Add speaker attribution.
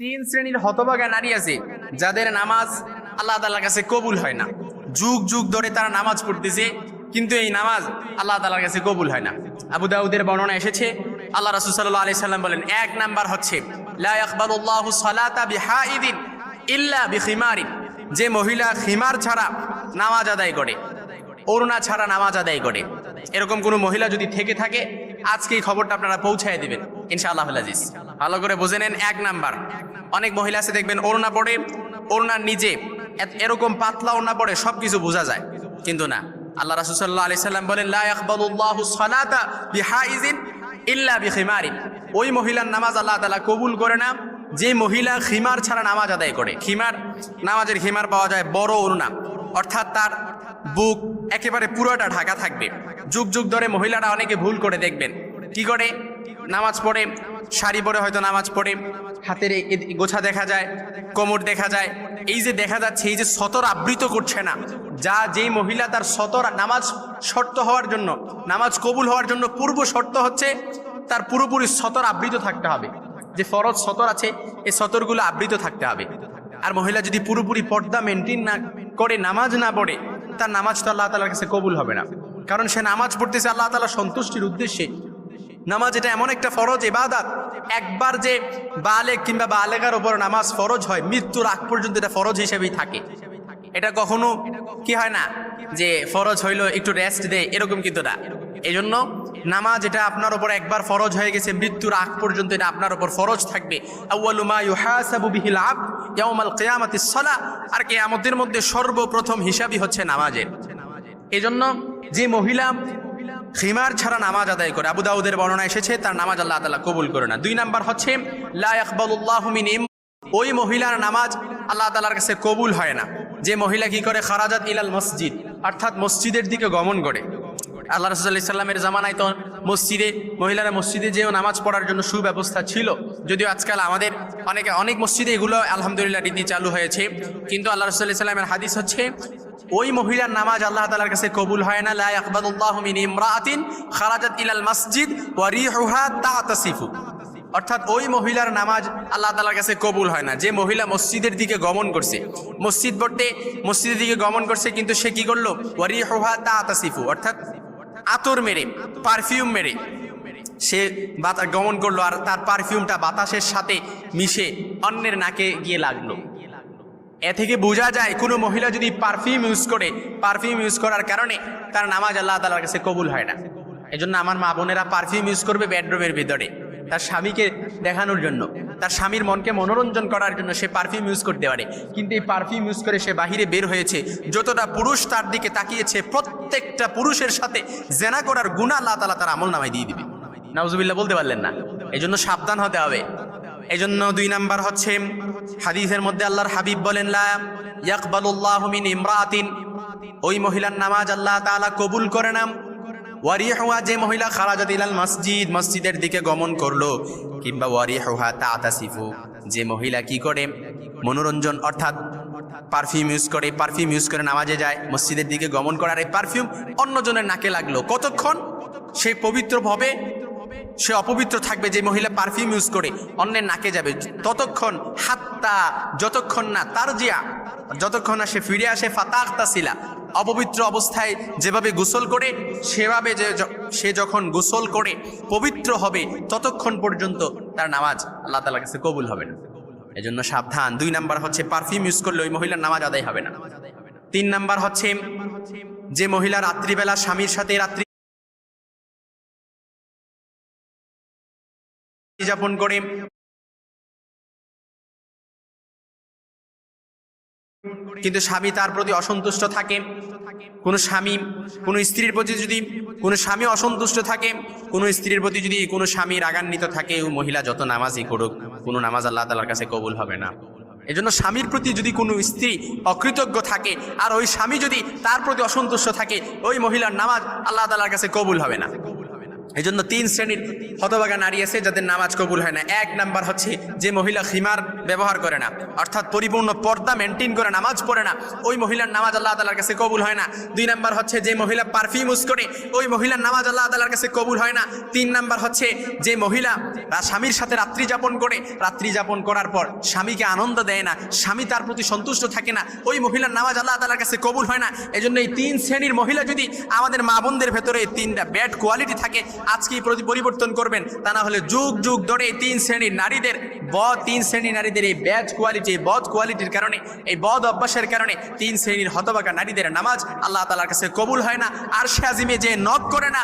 Speaker 1: তিন শ্রেণির হতভাগা নারী আছে, যাদের নামাজ আল্লাহ তালার কাছে কবুল হয় না। যুগ যুগ ধরে তারা নামাজ পড়তেছে, কিন্তু এই নামাজ আল্লাহ তালার কাছে কবুল হয় না। আবু দাউদের বর্ণনা এসেছে, আল্লাহ রাসুল সাল্লাহ আলি সাল্লাম বলেন, এক নাম্বার হচ্ছে যে মহিলা খিমার ছাড়া নামাজ আদায় করে অরুণা ছাড়া নামাজ আদায় করে, এরকম কোনো মহিলা যদি থেকে থাকে, আজকে এই খবরটা আপনারা পৌঁছায় দিবেন ইনশাআল্লাহ ভালো করে বুঝে নেন, এক নাম্বার। অনেক মহিলা আছে, দেখবেন অরুণা পড়ে অরুণার নিজে এরকম পাতলা ওড়না পড়ে সব কিছু বোঝা যায়। কিন্তু না, আল্লাহ রাসুসাল্লাহ আলি সাল্লাম বলেন ইল্লা বিখিমারিন। ওই মহিলার নামাজ আল্লাহ তালা কবুল করে না, যে মহিলা খিমার ছাড়া নামাজ আদায় করে। খিমার, নামাজের খিমার পাওয়া যায় বড় ওড়না, অর্থাৎ তার বুক একেবারে পুরোটা ঢাকা থাকবে। যুগ যুগ ধরে মহিলারা অনেকে ভুল করে, দেখবেন। কি করে? নামাজ পড়ে শাড়ি পরে হয়তো নামাজ পড়ে, হাতের গোছা দেখা যায়, কোমর দেখা যায়। এই যে দেখা যাচ্ছে, এই যে সতর আবৃত করছে না। যা যেই মহিলা তার সতর নামাজ শর্ত হওয়ার জন্য, নামাজ কবুল হওয়ার জন্য পূর্ব শর্ত হচ্ছে, তার পুরোপুরি সতর আবৃত থাকতে হবে। যে ফরজ সতর আছে, এই সতরগুলো আবৃত থাকতে হবে। আর মহিলা যদি পুরোপুরি পর্দা মেনটেন না করে, নামাজ না পড়ে, তার নামাজ তো আল্লাহ তালার কাছে কবুল হবে না। কারণ সে নামাজ পড়তেছে আল্লাহ তালা সন্তুষ্টির উদ্দেশ্যে। নামাজ এটা এমন একটা ফরজ এবাদাত একবার যে বালেক কিংবা বালেগার ওপর নামাজ ফরজ হয়, মৃত্যুর আগ পর্যন্ত এটা ফরজ হিসেবেই থাকে। এটা কখনো কি হয় না যে ফরজ হইল, একটু রেস্ট দেয়, এরকম কিন্তু না। এই জন্য নামাজ এটা আপনার উপর একবার ফরজ হয়ে গেছে, মৃত্যুর আগ পর্যন্ত এটা আপনার উপর ফরজ থাকবে। আর কিয়ামতের মধ্যে সর্বপ্রথম হিসাবই হচ্ছে নামাজের। এই জন্য যে মহিলা খিমার ছাড়া নামাজ আদায় করে। আবু দাউদের বর্ণনা এসেছে, তার নামাজ আল্লাহ তালা কবুল করে না দুই নাম্বার হচ্ছে, লা ইয়াকবালুল্লাহু মিন ওই মহিলার নামাজ আল্লাহ তালার কাছে কবুল হয় না। যে মহিলা কি করে? খারাজাত ইলাল মসজিদ, অর্থাৎ মসজিদের দিকে গমন করে। আল্লাহ রসুল্লাহ সাল্লামের জামানায় তো মসজিদে, মহিলারা মসজিদে যেও নামাজ পড়ার জন্য সুব্যবস্থা ছিল। যদিও আজকাল আমাদের অনেকে, অনেক মসজিদে এগুলো আলহামদুলিল্লাহ রীতি চালু হয়েছে। কিন্তু আল্লাহ রসুল্লাহ সাল্লামের হাদিস হচ্ছে ওই মহিলার নামাজ আল্লাহ তালার কাছে কবুল হয় না। লা ইয়াকবালুল্লাহু মিন ইমরাআতিন খারাজাত ইলাল মসজিদ ওয়া রিহুহা তাতাসিফু। অর্থাৎ ওই মহিলার নামাজ আল্লাহ তালার কাছে কবুল হয় না। যে মহিলা মসজিদের দিকে গমন করছে, মসজিদ বটে, মসজিদের দিকে গমন করছে, কিন্তু সে কি করল? ওয়ারি হোহা তা আতাসিফু অর্থাৎ আতর মেরে, পারফিউম মেরে, সে গমন করল আর তার পারফিউমটা বাতাসের সাথে মিশে অন্যের নাকে গিয়ে লাগল। এ থেকে বোঝা যায় কোনো মহিলা যদি পারফিউম ইউজ করে পারফিউম ইউজ করার কারণে তার নামাজ আল্লাহ তালার কাছে কবুল হয় না। এই জন্য আমার মা বোনেরা পারফিউম ইউজ করবে বেডরুমের ভিতরে। তার স্বামীকে দেখানোর জন্য, তার স্বামীর মনকে মনোরঞ্জন করার জন্য সে পারফিউম ইউজ করতে পারে। কিন্তু এই পারফিউম ইউজ করে সে বাহিরে বের হয়েছে, যতটা পুরুষ তার দিকে তাকিয়েছে, প্রত্যেকটা পুরুষের সাথে জেনা করার গুণা আল্লাহ তালা তার আমল নামায় দিয়ে দিবে। নাউজুবিল্লাহ, বলতে পারলেন না। এই জন্য সাবধান হতে হবে। এই জন্য দুই নাম্বার হচ্ছে হাদিসের মধ্যে আল্লাহর হাবিব বলেন, লা ইয়াকবালুল্লাহু মিন ইমরাতিন। ওই মহিলার নামাজ আল্লাহ তাআলা কবুল করে না ওয়ারিহুয়া যে মহিলা খারাজাত ইলাল মসজিদ, মসজিদের দিকে গমন করল, কিংবা ওয়ারিহুহা তাতাসিফু, যে মহিলা কি করে? মনোরঞ্জন, অর্থাৎ পারফিউম ইউজ করে, পারফিউম ইউজ করে নামাজে যায়, মসজিদের দিকে গমন করার এই পারফিউম অন্যজনের নাকে লাগল। কতক্ষণ? সে পবিত্র হবে সে অপবিত্র থাকবে যে মহিলা পারফিউম ইউজ করে অন্যের নাকে যাবে। ততক্ষণ হাত্তা, যতক্ষণ না তার জিয়া যতক্ষণ না সে ফিরে আসে ফাতাক্তা শিলা অপবিত্র অবস্থায় যেভাবে গোসল করে, সেভাবে যে সে যখন গোসল করে, পবিত্র হবে, ততক্ষণ পর্যন্ত তার নামাজ আল্লাহ তালার কাছে কবুল হবে না। এজন্য সাবধান। দুই নাম্বার হচ্ছে পারফিউম ইউজ করলে ওই মহিলার নামাজ আদায় হবে না। তিন নাম্বার হচ্ছে যে মহিলা রাত্রিবেলা স্বামীর সাথে রাত্রি যাপন করে। কিন্তু স্বামী তার প্রতি অসন্তুষ্ট থাকে। কোনো স্বামী, কোনো স্ত্রীর প্রতি যদি, কোনো স্বামী অসন্তুষ্ট থাকে, কোনো স্ত্রীর প্রতি যদি কোনো স্বামী রাগান্বিত থাকে, ও মহিলা যত নামাজই করুক, কোনো নামাজ আল্লাহ তালার কাছে কবুল হবে না। এজন্য স্বামীর প্রতি যদি কোনো স্ত্রী অকৃতজ্ঞ থাকে, আর ওই স্বামী যদি তার প্রতি অসন্তুষ্ট থাকে, ওই মহিলার নামাজ আল্লাহ তালার কাছে কবুল হবে না। এই জন্য তিন শ্রেণির হতভাগা নারী আছে যাদের নামাজ কবুল হয় না। এক নাম্বার হচ্ছে যে মহিলা খিমার ব্যবহার করে না, অর্থাৎ পরিপূর্ণ পর্দা মেনটেন করে, নামাজ পড়ে না, ওই মহিলার নামাজ আল্লাহ তালার কাছে কবুল হয় না। দুই নাম্বার হচ্ছে যে মহিলা পারফিউম ইউজ করে, ওই মহিলার নামাজ আল্লাহ তালার কাছে কবুল হয় না। তিন নাম্বার হচ্ছে যে মহিলা স্বামীর সাথে রাত্রি যাপন করে, রাত্রি যাপন করার পর স্বামীকে আনন্দ দেয় না, স্বামী তার প্রতি সন্তুষ্ট থাকে না, ওই মহিলার নামাজ আল্লাহ তালার কাছে কবুল হয় না। এই জন্য এই তিন শ্রেণির মহিলা যদি আমাদের মা বোনদের ভেতরে এই তিনটা ব্যাড কোয়ালিটি থাকে আজকেই পরিবর্তন করবেন। তা না হলে যুগ যুগ ধরে এই তিন শ্রেণির নারীদের, বদ তিন শ্রেণির নারীদের এই ব্যাড কোয়ালিটি এই বদ কোয়ালিটির কারণে, এই বধ অভ্যাসের কারণে তিন শ্রেণির হতবাকা নারীদের নামাজ আল্লাহ তালার কাছে কবুল হয় না। আর সে আজিমে যে নক করে না